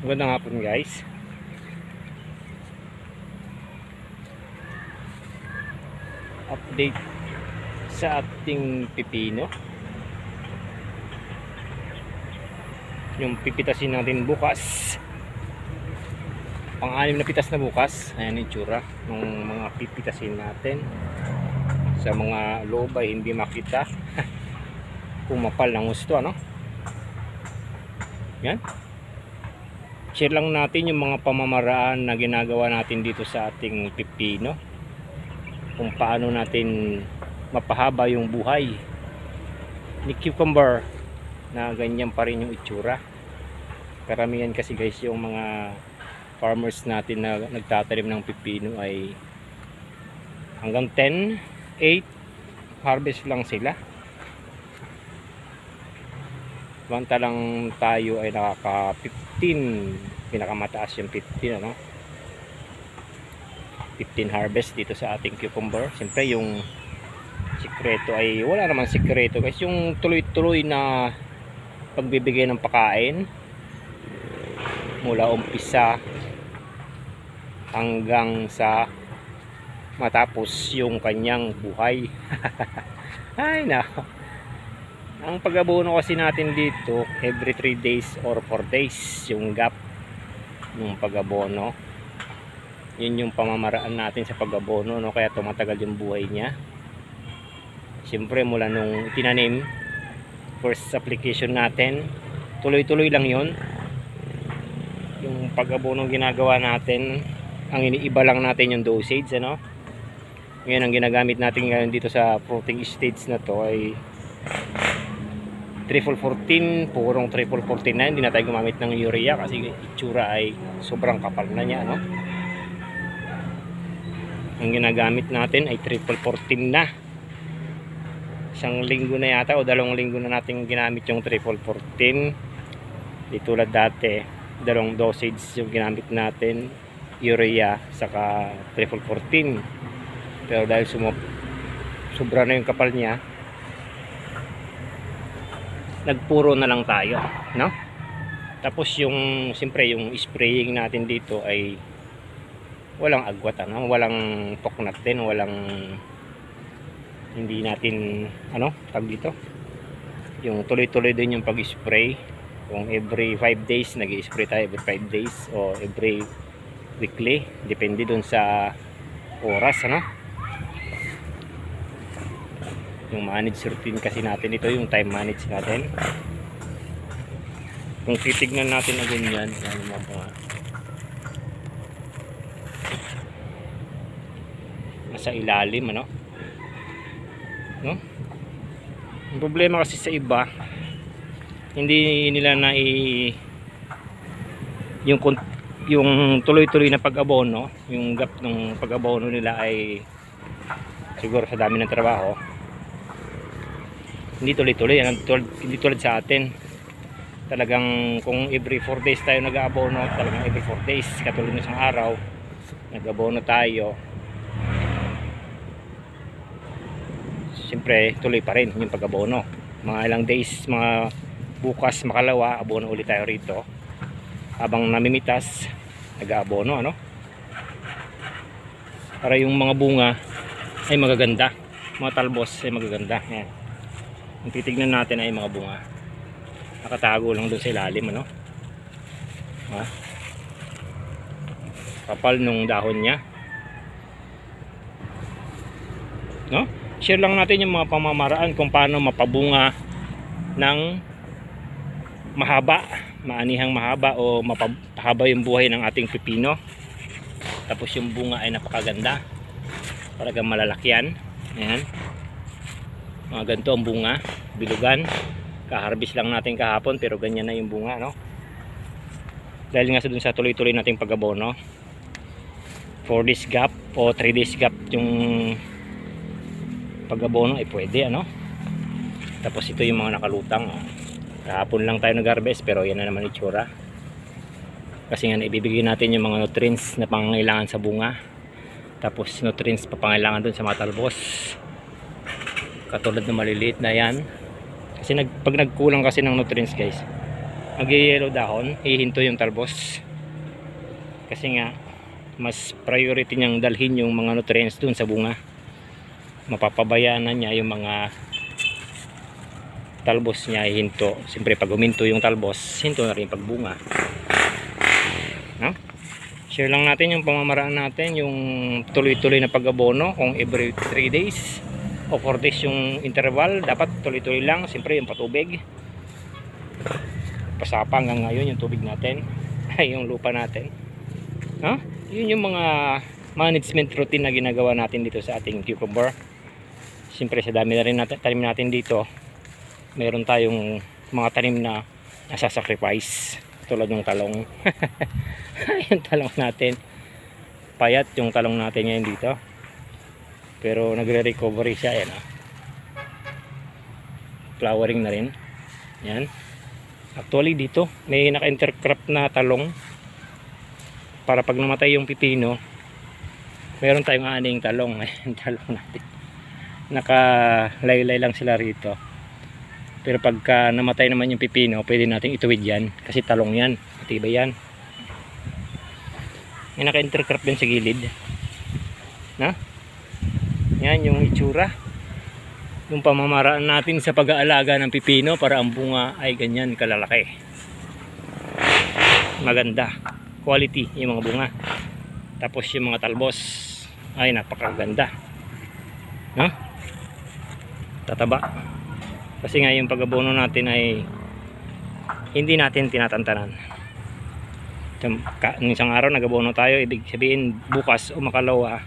Magandang hapon guys. Update sa ating pipino. Yung pipitasin natin bukas. Pang-anim na pitas na bukas. Ayan yung tsura ng mga pipitasin natin. Sa mga loob ay hindi makita. Kung mapal ng gusto ano. Yan share lang natin yung mga pamamaraan na ginagawa natin dito sa ating pipino. Kung paano natin mapahaba yung buhay ni cucumber na ganyan pa rin yung itsura. Karamihan kasi guys yung mga farmers natin na nagtatanim ng pipino ay hanggang 10, 8 harvest lang sila Samantalang tayo ay nakaka 15, pinakamataas yung 15 ano. 15 harvest dito sa ating cucumber. Siyempre yung sikreto ay wala namang sikreto guys, yung tuloy-tuloy na pagbibigay ng pagkain mula umpisa hanggang sa matapos yung kanyang buhay. ay nako. Ang pag-abono kasi natin dito every 3 days or 4 days yung gap ng pag-abono. Yun yung pamamaraan natin sa pag-abono no kaya tumatagal yung buhay niya. Siyempre mula nung tinanim first application natin, tuloy-tuloy lang 'yon. Yung pag-abono ginagawa natin, ang iniiba lang natin yung dosage ano. Ngayon ang ginagamit natin ngayon dito sa fruiting stage na to ay triple 14 purong triple 14 na hindi na tayo gumamit ng urea kasi itsura ay sobrang kapal na niya no? ang ginagamit natin ay triple 14 na. Isang linggo na yata o dalawang linggo na natin ginamit yung triple 14 di tulad dati dalawang dosage yung ginamit natin urea saka triple 14 pero dahil sumop sobra na yung kapal niya nagpuro na lang tayo no? Tapos yung siyempre yung spraying natin dito ay walang agwat ano? Walang poknat din walang hindi natin ano tag dito? Yung tuloy-tuloy din yung pag-spray. Kung every 5 days nag-spray tayo every 5 days o every weekly depende dun sa oras ano yung manage routine kasi natin. Ito yung time manage natin. Kung titignan natin na ganyan yan yung mga nasa ilalim ano? No? Ang problema kasi sa iba hindi nila na i yung yung tuloy-tuloy na pag-abono yung gap ng pag-abono nila ay siguro sa dami ng trabaho hindi tuloy-tuloy yan tulad, hindi tulad sa atin. Talagang kung every 4 days tayo nag-aabono talagang every 4 days katulad ng isang araw nag-abono tayo. Siyempre tuloy pa rin yung pag-abono mga ilang days mga bukas makalawa abono ulit tayo rito. Habang namimitas nag-aabono ano? Para yung mga bunga ay magaganda. Mga talbos ay magaganda. Yan ang titignan natin ay mga bunga. Nakatago lang doon sa ilalim ano? Ha? kapal nung dahon niya. No? share lang natin yung mga pamamaraan kung paano mapabunga ng mahaba maanihang mahaba o mapahaba yung buhay ng ating pipino. Tapos yung bunga ay napakaganda. Talagang malalakyan. Ayan mga ganito ang bunga bilugan. Kaharbis lang natin kahapon pero ganyan na yung bunga no? Dahil nga sa dun sa tuloy-tuloy nating pag-abono 4 days gap o 3 days gap yung pag-abono ay pwede ano? Tapos ito yung mga nakalutang oh. kahapon lang tayo nag-harvest pero yan na naman itsura. Kasi nga ibibigay natin yung mga nutrients na pangangailangan sa bunga. Tapos nutrients pa pangailangan dun sa mga talbos katulad ng maliliit na yan kasi nag, pag nagkulang kasi ng nutrients guys mag-yellow dahon, hihinto yung talbos. Kasi nga, mas priority niyang dalhin yung mga nutrients dun sa bunga. Mapapabayaan na niya yung mga talbos niya hihinto. Siyempre pag huminto yung talbos, hinto na rin pagbunga. No? Share lang natin yung pamamaraan natin, yung tuloy-tuloy na pag-abono, kung every 3 days o 4 days yung interval, dapat tuloy-tuloy lang, siyempre yung patubig. Pasapa hanggang ngayon yung tubig natin, ay yung lupa natin. No? Yun yung mga management routine na ginagawa natin dito sa ating cucumber. Siyempre sa dami na rin natin, tanim natin dito, meron tayong mga tanim na nasa-sacrifice tulad ng talong yung talong natin payat yung talong natin ngayon dito pero nagre-recovery siya yan ah. flowering na rin yan actually dito may naka-intercrop na talong para pag namatay yung pipino meron tayong aning talong ayan talong natin nakalaylay lang sila rito pero pagka namatay naman yung pipino, pwede nating ituwid yan. Kasi talong yan. Matibay yan. May naka-intercrop din sa gilid. Na? Yan yung itsura. Yung pamamaraan natin sa pag-aalaga ng pipino para ang bunga ay ganyan kalalaki. Maganda. Quality yung mga bunga. Tapos yung mga talbos ay napakaganda. No? Tataba kasi nga yung pag-abono natin ay hindi natin tinatantanan isang araw nag-abono tayo ibig sabihin bukas o makalawa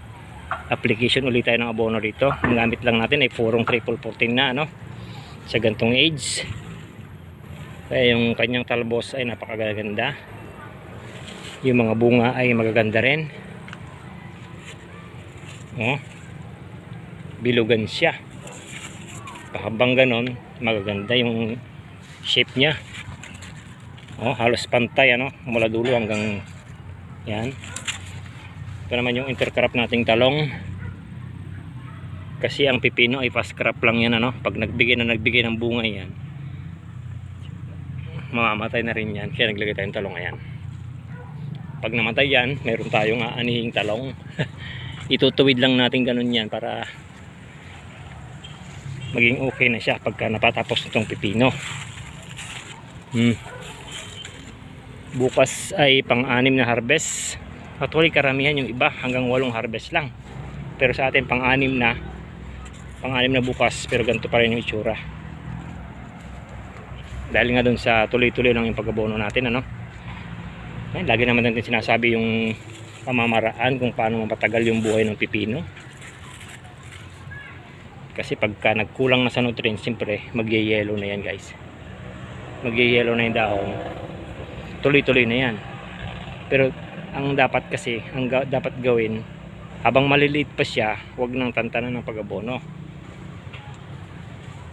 application ulit tayo ng abono dito ang gamit lang natin ay purong triple 14 na ano? Sa gantong age. Kaya yung kanyang talbos ay napakaganda yung mga bunga ay magaganda rin. Oh. Bilugan siya. Habang ganon magaganda yung shape niya. Oh, halos pantay ano? Mula dulo hanggang yan ito naman yung intercrop nating talong. Kasi ang pipino ay fast crop lang yan ano? Pag nagbigay na nagbigay ng bunga yan mamamatay na rin yan. Kaya naglagay tayong talong ayan. Pag namatay yan meron tayong aanihing talong. Itutuwid lang natin ganun yan para maging okay na siya pagka napatapos itong pipino. Hmm. bukas ay pang-anim na harvest actually karamihan yung iba hanggang walong harvest lang. Pero sa atin pang-anim na pang-anim na bukas pero ganito pa rin yung itsura. Dahil nga dun sa tuloy-tuloy lang yung pag-abono natin ano? Ay, lagi naman natin sinasabi yung pamamaraan kung paano mapatagal yung buhay ng pipino. Kasi pagka nagkulang na sa nutrients siyempre magye-yellow na yan guys. Magye-yellow na yung dahon. Tuloy-tuloy na yan. Pero ang dapat kasi ang ga dapat gawin. Habang maliliit pa siya wag nang tantanan ng pag-abono.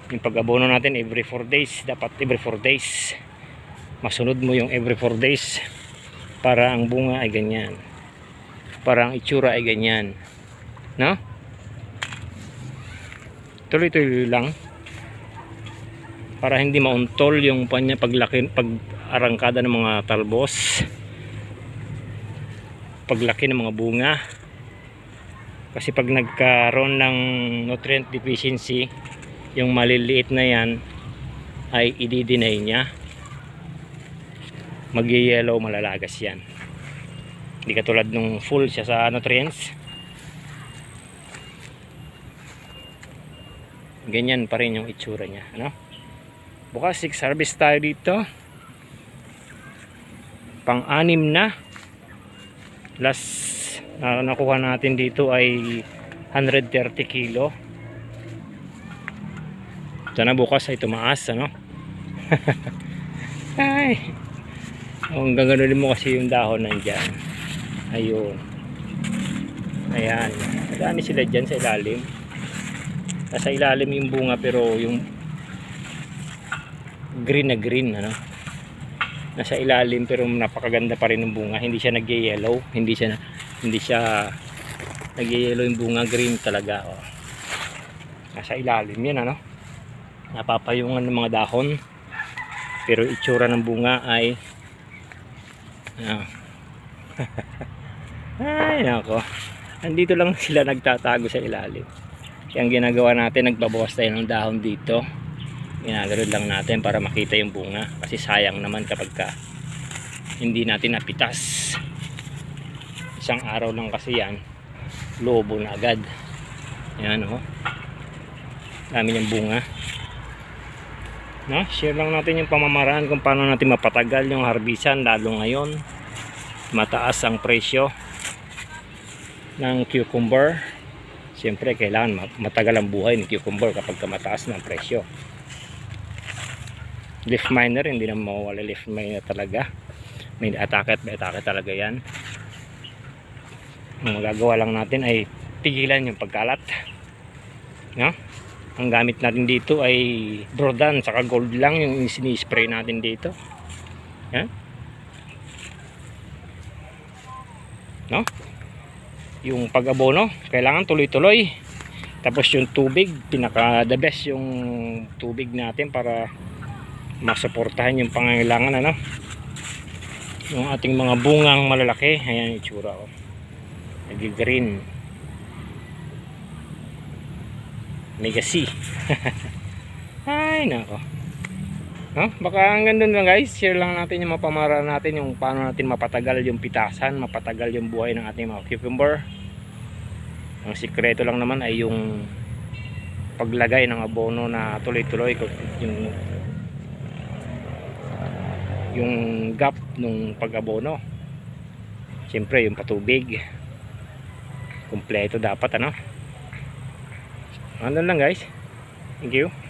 Yung pag-abono natin every 4 days dapat every 4 days. Masunod mo yung every 4 days. Para ang bunga ay ganyan. Para ang itsura ay ganyan. No? tuloy-tuloy lang. Para hindi mauntol yung panya paglaki pag arangkada ng mga talbos paglaki ng mga bunga. Kasi pag nagkaroon ng nutrient deficiency yung maliliit na yan ay i-deny niya. Mag-yellow malalagas yan. Hindi katulad nung full siya sa nutrients. Ganyan pa rin yung itsura niya ano? bukas 6 harvest tayo dito. Pang anim na last na nakuha natin dito ay 130 kilo. Sana bukas ay tumaas ano? Ay! Ang gaganunin mo kasi yung dahon nandyan. Ayun. Ayan. Madami sila dyan sa ilalim. Nasa ilalim yung bunga pero yung green na green ano nasa ilalim pero napakaganda pa rin ng bunga hindi siya nag-yellow hindi siya hindi siya nag-yellow yung bunga green talaga oh. nasa ilalim yan ano napapayungan ng mga dahon Pero itsura ng bunga ay ah. ay nako. Nandito lang sila nagtatago sa ilalim. Kaya ang ginagawa natin, nagbabawas tayo ng dahon dito. Ginagano'n lang natin para makita yung bunga. Kasi sayang naman kapag ka hindi natin napitas. Isang araw lang kasi yan, lobo na agad. Ayan o. Oh. Dami niyang bunga. No? Share lang natin yung pamamaraan kung paano natin mapatagal yung harbisan lalo ngayon. Mataas ang presyo ng cucumber. Siyempre, kailangan ma- matagal ang buhay ng cucumber kapag ka mataas ng presyo. Leaf miner, hindi na mawawala leaf miner talaga. May atake at may atake talaga yan. Ang magagawa lang natin ay pigilan yung pagkalat. No? Ang gamit natin dito ay brodan saka gold lang yung sinispray natin dito. Yan. No? Yung pag-abono, kailangan tuloy-tuloy. Tapos yung tubig, pinaka the best yung tubig natin para masuportahan yung pangangailangan ano. Yung ating mga bungang malalaki, ayan yung itsura oh. Nag-green. Mega C. Ay, nako. No? Baka hanggang doon lang guys, share lang natin yung mapamara natin yung paano natin mapatagal yung pitasan, mapatagal yung buhay ng ating mga cucumber. Ang sikreto lang naman ay yung paglagay ng abono na tuloy-tuloy yung yung gap nung pag-abono. Siyempre yung patubig. Kumpleto dapat ano. Ano lang guys. Thank you.